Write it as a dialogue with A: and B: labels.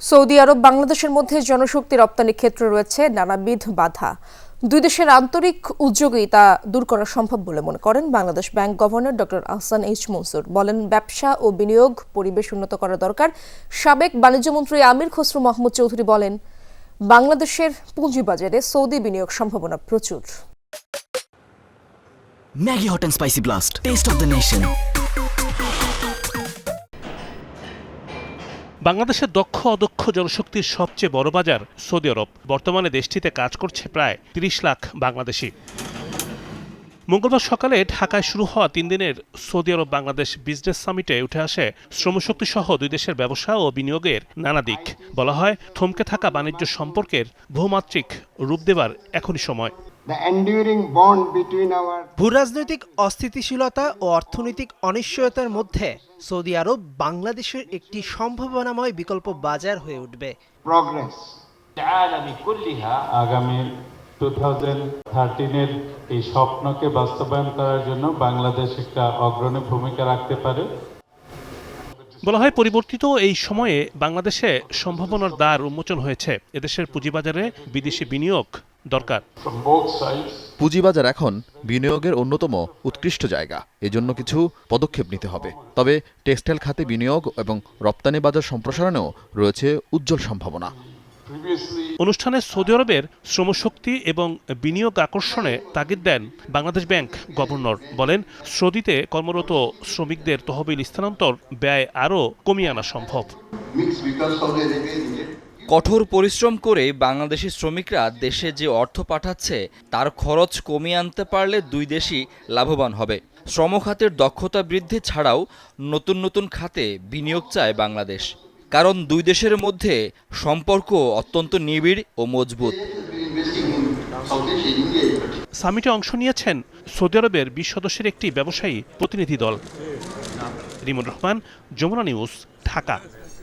A: Saudi আরব, বাংলাদেশের মধ্যে জনশক্তি রপ্তানি ক্ষেত্রে রয়েছে নানাবিধ বাধা দুই দেশের আন্তরিক উদ্যোগেই তা দূর করা সম্ভব বলে মনে করেন Bangladesh bank governor doctor Ahsan H Mansur বলেন, ব্যবসা ও বিনিয়োগ পরিবেশ উন্নত করা দরকার সাবেক বাণিজ্যমন্ত্রী আমির খসরু মাহমুদ চৌধুরী বলেন, বাংলাদেশের পুঁজিবাজারে সৌদি বিনিয়োগ সম্ভাবনা প্রচুর
B: Maggie Hot and Spicy Blast. Taste of the Nation.
C: বাংলাদেশের দক্ষ অদক্ষ জনশক্তির সবচেয়ে বড় বাজার সৌদি আরব। বর্তমানে দেশটিতে কাজ করছে প্রায় তিরিশ লাখ বাংলাদেশি। মঙ্গলবার সকালে ঢাকায় শুরু হওয়া তিন দিনের সৌদি আরব বাংলাদেশ বিজনেস সামিটে উঠে আসে শ্রমশক্তি সহ দুই দেশের ব্যবসা ও বিনিয়োগের নানা দিক। বলা হয়, থমকে থাকা বাণিজ্য সম্পর্কের বহুমাত্রিক রূপ দেবার এখনই সময়।
D: ভূরাজনৈতিক অস্থিতিশীলতা ও অর্থনৈতিক অনিশ্চয়তার মধ্যে সৌদি আরব বাংলাদেশের একটি সম্ভাবনাময় বিকল্প বাজার হয়ে উঠবে।
E: আগামীর টু থাউজেন্ড থার্টিনের এই স্বপ্নকে বাস্তবায়ন করার জন্য বাংলাদেশ একটা অগ্রণী ভূমিকা রাখতে পারে।
C: বলা হয় পরিবর্তিত এই সময়ে বাংলাদেশে সম্ভাবনার দ্বার উন্মোচন হয়েছে। এদেশের পুঁজিবাজারে বিদেশি বিনিয়োগ দরকার।
E: from both sides
F: পুঁজিবাজার এখন বিনিয়োগের অন্যতম উৎকৃষ্ট জায়গা। এজন্য কিছু পদক্ষেপ নিতে হবে। তবে টেক্সটাইল খাতে বিনিয়োগ এবং রপ্তানি বাজার সম্প্রসারণেও রয়েছে উজ্জ্বল সম্ভাবনা।
C: অনুষ্ঠানে সৌদি আরবের শ্রমশক্তি এবং বিনিয়োগ আকর্ষণে তাগিদ দেন বাংলাদেশ ব্যাংক গভর্নর। বলেন সৌদিতে কর্মরত শ্রমিকদের তহবিল স্থানান্তর ব্যয় আরও কমিয়ে আনা সম্ভব।
G: কঠোর পরিশ্রম করে বাংলাদেশি শ্রমিকরা দেশে যে অর্থ পাঠাচ্ছে, তার খরচ কমিয়ে আনতে পারলে দুই দেশই লাভবান হবে। শ্রম খাতের দক্ষতা বৃদ্ধি ছাড়াও নতুন নতুন খাতে বিনিয়োগ চায় বাংলাদেশ। কারণ দুই দেশের মধ্যে সম্পর্ক অত্যন্ত নিবিড় ও মজবুত।
C: সামিটে অংশ নিয়েছেন সৌদি আরবের বিশ সদস্যের একটি ব্যবসায়ী প্রতিনিধি দল। রিমন রহমান, যমুনা নিউজ, ঢাকা।